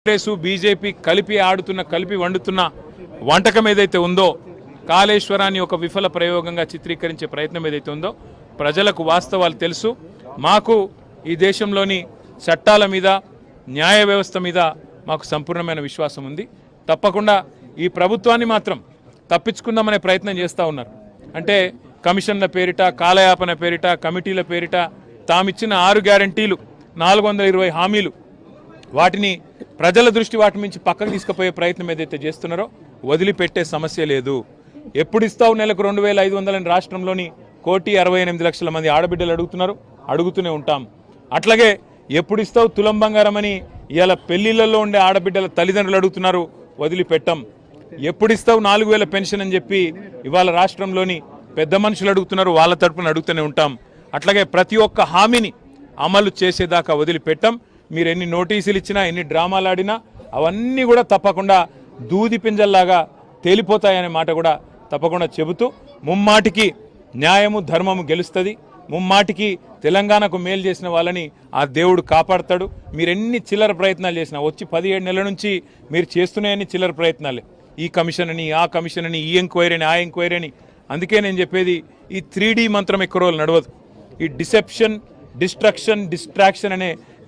Congress BJP కలిపి ఆడుతున్న కలిపి వండుతున్న వంటకం ఏదైతే ఉందో కాళేశ్వరాన్ని ఒక విఫల ప్రయోగంగా చిత్రీకరించే ప్రయత్నం ఏదైతే ఉందో ప్రజలకు వాస్తవాలు తెలుసు. మాకు ఈ దేశంలోని చట్టాల మీద న్యాయ వ్యవస్థ మీద మాకు సంపూర్ణమైన విశ్వాసం ఉంది. తప్పకుండా ఈ ప్రభుత్వాన్ని మాత్రం తప్పించుకుందామనే ప్రయత్నం చేస్తూ ఉన్నారు. అంటే కమిషన్ల పేరిట కాలయాపన పేరిట కమిటీల పేరిట తామిచ్చిన ఆరు గ్యారంటీలు నాలుగు వందల ఇరవై హామీలు వాటిని ప్రజల దృష్టి వాటి నుంచి పక్కకు తీసుకుపోయే ప్రయత్నం ఏదైతే చేస్తున్నారో వదిలిపెట్టే సమస్య లేదు. ఎప్పుడు ఇస్తావు నెలకు రెండు వేల ఐదు వందలని రాష్ట్రంలోని కోటి అరవై ఎనిమిది లక్షల మంది ఆడబిడ్డలు అడుగుతున్నారు అడుగుతూనే ఉంటాం. అట్లాగే ఎప్పుడు ఇస్తావు తులం బంగారం అని ఇవాళ పెళ్ళిళ్ళలో ఉండే ఆడబిడ్డల తల్లిదండ్రులు అడుగుతున్నారు వదిలిపెట్టం. ఎప్పుడు ఇస్తావు నాలుగు వేల పెన్షన్ అని చెప్పి ఇవాళ రాష్ట్రంలోని పెద్ద మనుషులు అడుగుతున్నారు వాళ్ళ తరపున అడుగుతూనే ఉంటాం. అట్లాగే ప్రతి ఒక్క హామీని అమలు చేసేదాకా వదిలిపెట్టం. మీరు ఎన్ని నోటీసులు ఇచ్చినా ఎన్ని డ్రామాలు ఆడినా అవన్నీ కూడా తప్పకుండా దూది పింజల్లాగా తేలిపోతాయనే మాట కూడా తప్పకుండా చెబుతూ ముమ్మాటికి న్యాయము ధర్మము గెలుస్తుంది. ముమ్మాటికి తెలంగాణకు మేలు చేసిన వాళ్ళని ఆ దేవుడు కాపాడతాడు. మీరు ఎన్ని చిల్లర ప్రయత్నాలు చేసినా వచ్చి పదిహేడు నెలల నుంచి మీరు చేస్తున్నాయని చిల్లర ప్రయత్నాలే. ఈ కమిషన్ అని ఆ కమిషన్ అని ఈ ఎంక్వైరీ అని ఆ ఎంక్వైరీ అని అందుకే నేను చెప్పేది ఈ త్రీ మంత్రం ఎక్కువ రోజులు నడవదు. ఈ డిసెప్షన్ డిస్ట్రక్షన్ డిస్ట్రాక్షన్ అనే